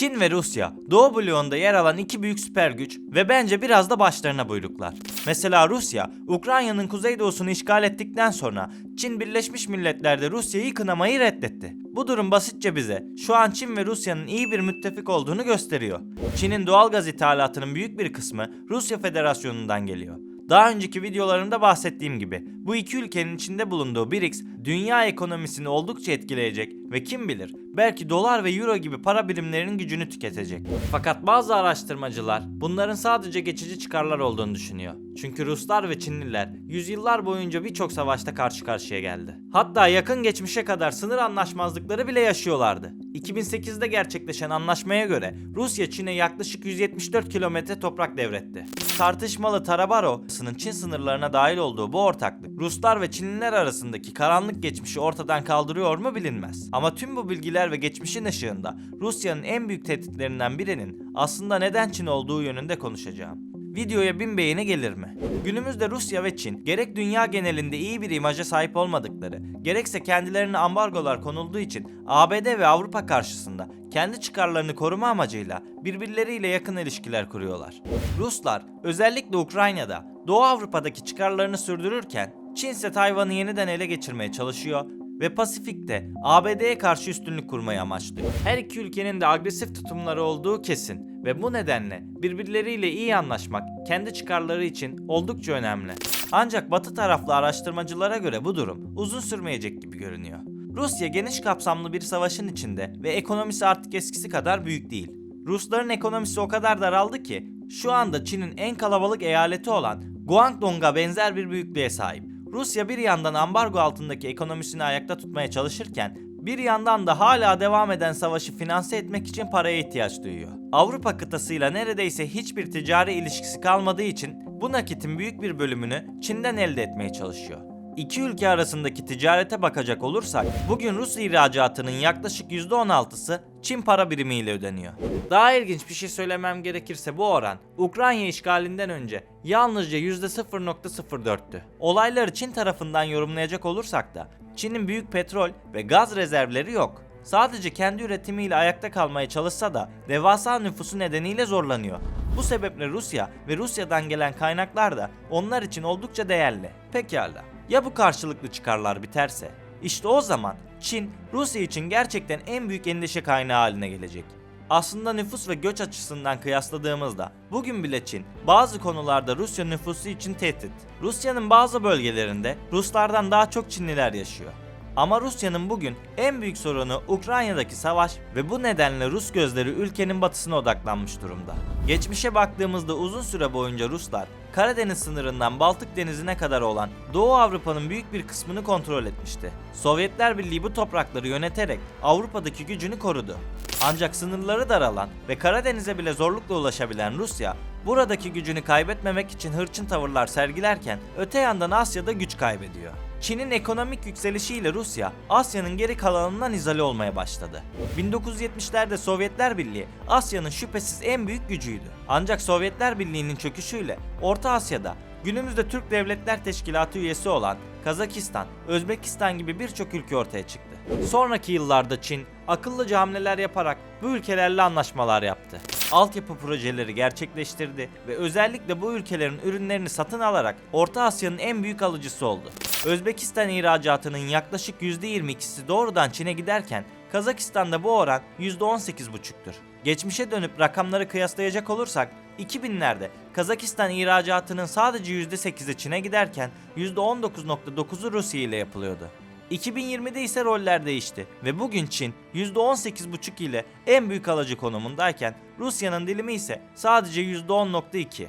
Çin ve Rusya, Doğu bloğunda yer alan iki büyük süper güç ve bence biraz da başlarına buyruklar. Mesela Rusya, Ukrayna'nın kuzeydoğusunu işgal ettikten sonra Çin Birleşmiş Milletler'de Rusya'yı kınamayı reddetti. Bu durum basitçe bize şu an Çin ve Rusya'nın iyi bir müttefik olduğunu gösteriyor. Çin'in doğal gaz ithalatının büyük bir kısmı Rusya Federasyonu'ndan geliyor. Daha önceki videolarımda bahsettiğim gibi bu iki ülkenin içinde bulunduğu BRICS dünya ekonomisini oldukça etkileyecek ve kim bilir belki dolar ve euro gibi para birimlerinin gücünü tüketecek. Fakat bazı araştırmacılar bunların sadece geçici çıkarlar olduğunu düşünüyor. Çünkü Ruslar ve Çinliler yüzyıllar boyunca birçok savaşta karşı karşıya geldi. Hatta yakın geçmişe kadar sınır anlaşmazlıkları bile yaşıyorlardı. 2008'de gerçekleşen anlaşmaya göre Rusya Çin'e yaklaşık 174 kilometre toprak devretti. Tartışmalı Tarabaro'sının Çin sınırlarına dahil olduğu bu ortaklık Ruslar ve Çinliler arasındaki karanlık geçmişi ortadan kaldırıyor mu bilinmez. Ama tüm bu bilgiler ve geçmişin ışığında Rusya'nın en büyük tehditlerinden birinin aslında neden Çin olduğu yönünde konuşacağım. Videoya bin beğeni gelir mi? Günümüzde Rusya ve Çin gerek dünya genelinde iyi bir imaja sahip olmadıkları, gerekse kendilerine ambargolar konulduğu için ABD ve Avrupa karşısında kendi çıkarlarını koruma amacıyla birbirleriyle yakın ilişkiler kuruyorlar. Ruslar özellikle Ukrayna'da Doğu Avrupa'daki çıkarlarını sürdürürken Çin ise Tayvan'ı yeniden ele geçirmeye çalışıyor ve Pasifik'te ABD'ye karşı üstünlük kurmayı amaçlıyor. Her iki ülkenin de agresif tutumları olduğu kesin ve bu nedenle birbirleriyle iyi anlaşmak kendi çıkarları için oldukça önemli. Ancak Batı taraflı araştırmacılara göre bu durum uzun sürmeyecek gibi görünüyor. Rusya geniş kapsamlı bir savaşın içinde ve ekonomisi artık eskisi kadar büyük değil. Rusların ekonomisi o kadar daraldı ki şu anda Çin'in en kalabalık eyaleti olan Guangdong'a benzer bir büyüklüğe sahip. Rusya bir yandan ambargo altındaki ekonomisini ayakta tutmaya çalışırken bir yandan da hala devam eden savaşı finanse etmek için paraya ihtiyaç duyuyor. Avrupa kıtasıyla neredeyse hiçbir ticari ilişkisi kalmadığı için bu nakitin büyük bir bölümünü Çin'den elde etmeye çalışıyor. İki ülke arasındaki ticarete bakacak olursak bugün Rus ihracatının yaklaşık %16'sı Çin para birimiyle ödeniyor. Daha ilginç bir şey söylemem gerekirse bu oran Ukrayna işgalinden önce yalnızca %0.04'tü. Olayları Çin tarafından yorumlayacak olursak da Çin'in büyük petrol ve gaz rezervleri yok. Sadece kendi üretimiyle ayakta kalmaya çalışsa da devasa nüfusu nedeniyle zorlanıyor. Bu sebeple Rusya ve Rusya'dan gelen kaynaklar da onlar için oldukça değerli. Pekala. Ya bu karşılıklı çıkarlar biterse? İşte o zaman Çin, Rusya için gerçekten en büyük endişe kaynağı haline gelecek. Aslında nüfus ve göç açısından kıyasladığımızda bugün bile Çin bazı konularda Rusya nüfusu için tehdit. Rusya'nın bazı bölgelerinde Ruslardan daha çok Çinliler yaşıyor. Ama Rusya'nın bugün en büyük sorunu Ukrayna'daki savaş ve bu nedenle Rus gözleri ülkenin batısına odaklanmış durumda. Geçmişe baktığımızda uzun süre boyunca Ruslar Karadeniz sınırından Baltık Denizi'ne kadar olan Doğu Avrupa'nın büyük bir kısmını kontrol etmişti. Sovyetler Birliği bu toprakları yöneterek Avrupa'daki gücünü korudu. Ancak sınırları daralan ve Karadeniz'e bile zorlukla ulaşabilen Rusya, buradaki gücünü kaybetmemek için hırçın tavırlar sergilerken öte yandan Asya'da güç kaybediyor. Çin'in ekonomik yükselişiyle Rusya, Asya'nın geri kalanından izole olmaya başladı. 1970'lerde Sovyetler Birliği, Asya'nın şüphesiz en büyük gücüydü. Ancak Sovyetler Birliği'nin çöküşüyle Orta Asya'da günümüzde Türk Devletler Teşkilatı üyesi olan Kazakistan, Özbekistan gibi birçok ülke ortaya çıktı. Sonraki yıllarda Çin akıllıca hamleler yaparak bu ülkelerle anlaşmalar yaptı. Altyapı projeleri gerçekleştirdi ve özellikle bu ülkelerin ürünlerini satın alarak Orta Asya'nın en büyük alıcısı oldu. Özbekistan ihracatının yaklaşık %22'si doğrudan Çin'e giderken Kazakistan'da bu oran %18,5'tür. Geçmişe dönüp rakamları kıyaslayacak olursak 2000'lerde Kazakistan ihracatının sadece %8'i Çin'e giderken %19.9'u Rusya ile yapılıyordu. 2020'de ise roller değişti ve bugün Çin %18,5 ile en büyük alıcı konumundayken Rusya'nın dilimi ise sadece %10.2.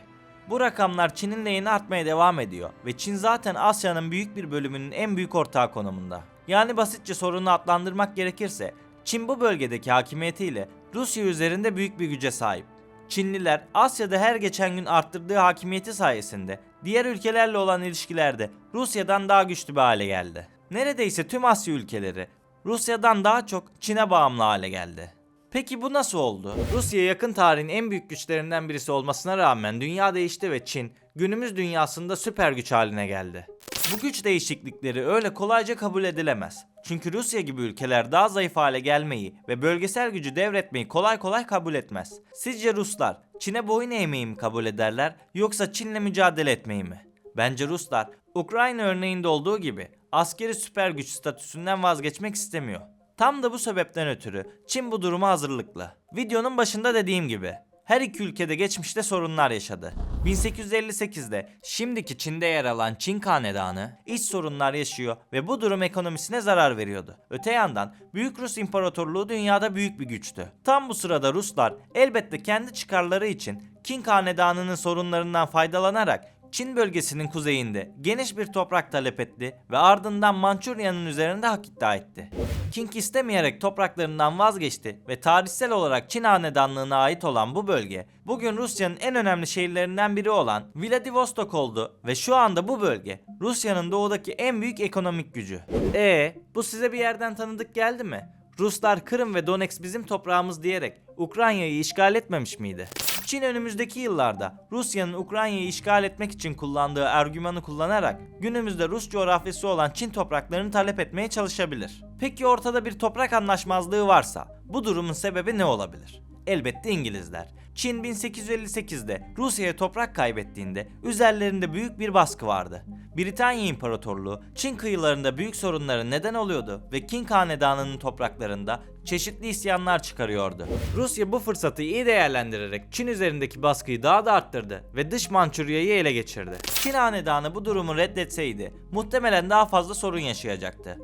Bu rakamlar Çin'in lehine artmaya devam ediyor ve Çin zaten Asya'nın büyük bir bölümünün en büyük ortağı konumunda. Yani basitçe sorunu adlandırmak gerekirse Çin bu bölgedeki hakimiyetiyle Rusya üzerinde büyük bir güce sahip. Çinliler Asya'da her geçen gün arttırdığı hakimiyeti sayesinde diğer ülkelerle olan ilişkilerde Rusya'dan daha güçlü bir hale geldi. Neredeyse tüm Asya ülkeleri Rusya'dan daha çok Çin'e bağımlı hale geldi. Peki bu nasıl oldu? Rusya yakın tarihin en büyük güçlerinden birisi olmasına rağmen dünya değişti ve Çin günümüz dünyasında süper güç haline geldi. Bu güç değişiklikleri öyle kolayca kabul edilemez. Çünkü Rusya gibi ülkeler daha zayıf hale gelmeyi ve bölgesel gücü devretmeyi kolay kolay kabul etmez. Sizce Ruslar Çin'e boyun eğmeyi mi kabul ederler yoksa Çin'le mücadele etmeyi mi? Bence Ruslar Ukrayna örneğinde olduğu gibi askeri süper güç statüsünden vazgeçmek istemiyor. Tam da bu sebepten ötürü Çin bu duruma hazırlıklı. Videonun başında dediğim gibi her iki ülkede geçmişte sorunlar yaşadı. 1858'de şimdiki Çin'de yer alan Çin Hanedanı iç sorunlar yaşıyor ve bu durum ekonomisine zarar veriyordu. Öte yandan Büyük Rus İmparatorluğu dünyada büyük bir güçtü. Tam bu sırada Ruslar elbette kendi çıkarları için Qing Hanedanı'nın sorunlarından faydalanarak Çin bölgesinin kuzeyinde geniş bir toprak talep etti ve ardından Mançurya'nın üzerinde hak iddia etti. King istemeyerek topraklarından vazgeçti ve tarihsel olarak Çin hanedanlığına ait olan bu bölge bugün Rusya'nın en önemli şehirlerinden biri olan Vladivostok oldu ve şu anda bu bölge Rusya'nın doğudaki en büyük ekonomik gücü. E bu size bir yerden tanıdık geldi mi? Ruslar Kırım ve Donetsk bizim toprağımız diyerek Ukrayna'yı işgal etmemiş miydi? Çin önümüzdeki yıllarda Rusya'nın Ukrayna'yı işgal etmek için kullandığı argümanı kullanarak günümüzde Rus coğrafyası olan Çin topraklarını talep etmeye çalışabilir. Peki ortada bir toprak anlaşmazlığı varsa bu durumun sebebi ne olabilir? Elbette İngilizler. Çin 1858'de Rusya'ya toprak kaybettiğinde üzerlerinde büyük bir baskı vardı. Britanya İmparatorluğu Çin kıyılarında büyük sorunların neden oluyordu ve Qing Hanedanı'nın topraklarında çeşitli isyanlar çıkarıyordu. Rusya bu fırsatı iyi değerlendirerek Çin üzerindeki baskıyı daha da arttırdı ve dış Mançurya'yı ele geçirdi. Çin Hanedanı bu durumu reddetseydi muhtemelen daha fazla sorun yaşayacaktı.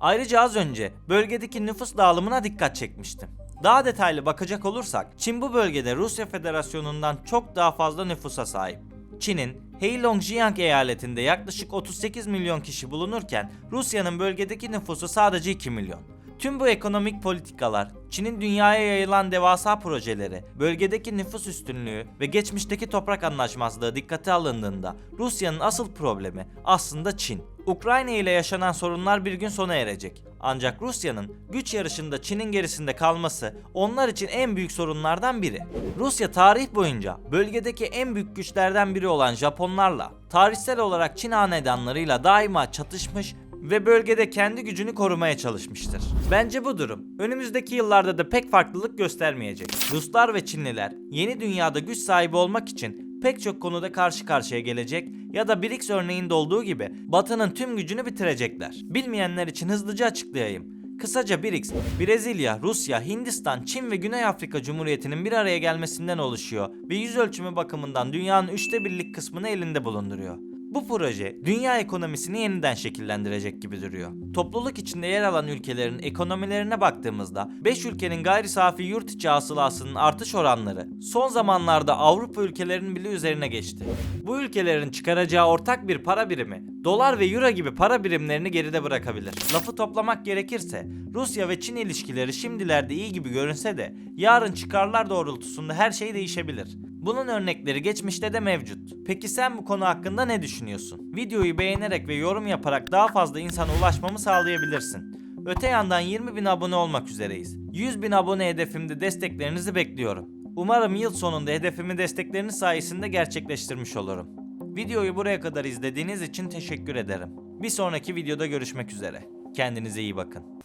Ayrıca az önce bölgedeki nüfus dağılımına dikkat çekmiştim. Daha detaylı bakacak olursak Çin bu bölgede Rusya Federasyonu'ndan çok daha fazla nüfusa sahip. Çin'in Heilongjiang eyaletinde yaklaşık 38 milyon kişi bulunurken Rusya'nın bölgedeki nüfusu sadece 2 milyon. Tüm bu ekonomik politikalar, Çin'in dünyaya yayılan devasa projeleri, bölgedeki nüfus üstünlüğü ve geçmişteki toprak anlaşmazlığı dikkate alındığında Rusya'nın asıl problemi aslında Çin. Ukrayna ile yaşanan sorunlar bir gün sona erecek. Ancak Rusya'nın güç yarışında Çin'in gerisinde kalması onlar için en büyük sorunlardan biri. Rusya tarih boyunca bölgedeki en büyük güçlerden biri olan Japonlarla, tarihsel olarak Çin hanedanlarıyla daima çatışmış ve bölgede kendi gücünü korumaya çalışmıştır. Bence bu durum önümüzdeki yıllarda da pek farklılık göstermeyecek. Ruslar ve Çinliler yeni dünyada güç sahibi olmak için pek çok konuda karşı karşıya gelecek ya da BRICS örneğinde olduğu gibi Batı'nın tüm gücünü bitirecekler. Bilmeyenler için hızlıca açıklayayım. Kısaca BRICS, Brezilya, Rusya, Hindistan, Çin ve Güney Afrika Cumhuriyeti'nin bir araya gelmesinden oluşuyor ve yüz ölçümü bakımından dünyanın üçte birlik kısmını elinde bulunduruyor. Bu proje dünya ekonomisini yeniden şekillendirecek gibi duruyor. Topluluk içinde yer alan ülkelerin ekonomilerine baktığımızda 5 ülkenin gayri safi yurt içi hasılasının artış oranları son zamanlarda Avrupa ülkelerinin bile üzerine geçti. Bu ülkelerin çıkaracağı ortak bir para birimi dolar ve euro gibi para birimlerini geride bırakabilir. Lafı toplamak gerekirse Rusya ve Çin ilişkileri şimdilerde iyi gibi görünse de yarın çıkarlar doğrultusunda her şey değişebilir. Bunun örnekleri geçmişte de mevcut. Peki sen bu konu hakkında ne düşünüyorsun? Videoyu beğenerek ve yorum yaparak daha fazla insana ulaşmamı sağlayabilirsin. Öte yandan 20 bin abone olmak üzereyiz. 100 bin abone hedefimde desteklerinizi bekliyorum. Umarım yıl sonunda hedefimi destekleriniz sayesinde gerçekleştirmiş olurum. Videoyu buraya kadar izlediğiniz için teşekkür ederim. Bir sonraki videoda görüşmek üzere. Kendinize iyi bakın.